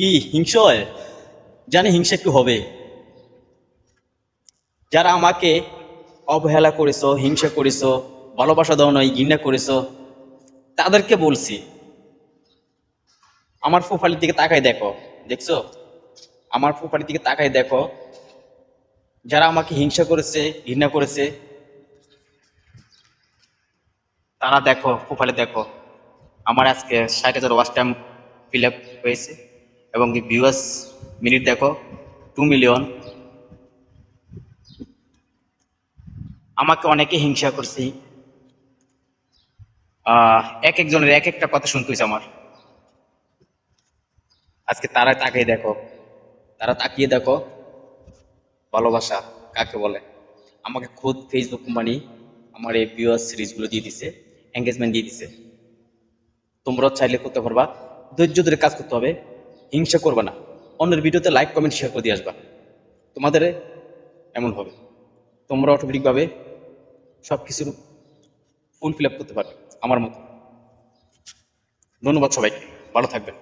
কি হিংস হয়? জানি হিংসা একটু হবে। যারা আমাকে অবহেলা করেছ, হিংসা করেছ, ভালোবাসা দাও নয় ঘৃণা করেছ, তাদেরকে বলছি, আমার প্রোফাইলের দিকে তাকাই দেখো, দেখছ? আমার প্রোফাইলের দিকে তাকাই দেখো, যারা আমাকে হিংসা করেছে, ঘৃণা করেছে, তারা দেখো প্রোফাইলে দেখো, আমার আজকে ষাট হাজার ওয়াচ টাইম ফিল আপ হয়েছে। এবং ভিউয়ার্স মিনিট দেখো টু মিলিয়ন আমাকে অনেকে হিংসা করছে। এক একজনের এক একটা কথা শুনতে হয়েছে আমার। আজকে তারা তাকিয়ে দেখো। তারা তাকিয়ে দেখো, ভালোবাসা কাকে বলে? আমাকে খুদ ফেসবুক কোম্পানি আমার এই ভিউয়ার্স সিরিজগুলো দিয়ে দিছে এঙ্গেজমেন্ট দিয়ে দিছে। তোমরাও চাইলে করতে পারবা। ধৈর্য ধরে কাজ করতে হবে। হিংসা করবে না। অন্যের ভিডিওতে লাইক কমেন্ট শেয়ার করে দিয়ে আসবা। তোমাদের এমন হবে। তোমরা অটোমেটিকভাবে সব কিছুর ফুল ফিল আপ করতে পারবে, আমার মতো। ধন্যবাদ সবাইকে। ভালো থাকবেন।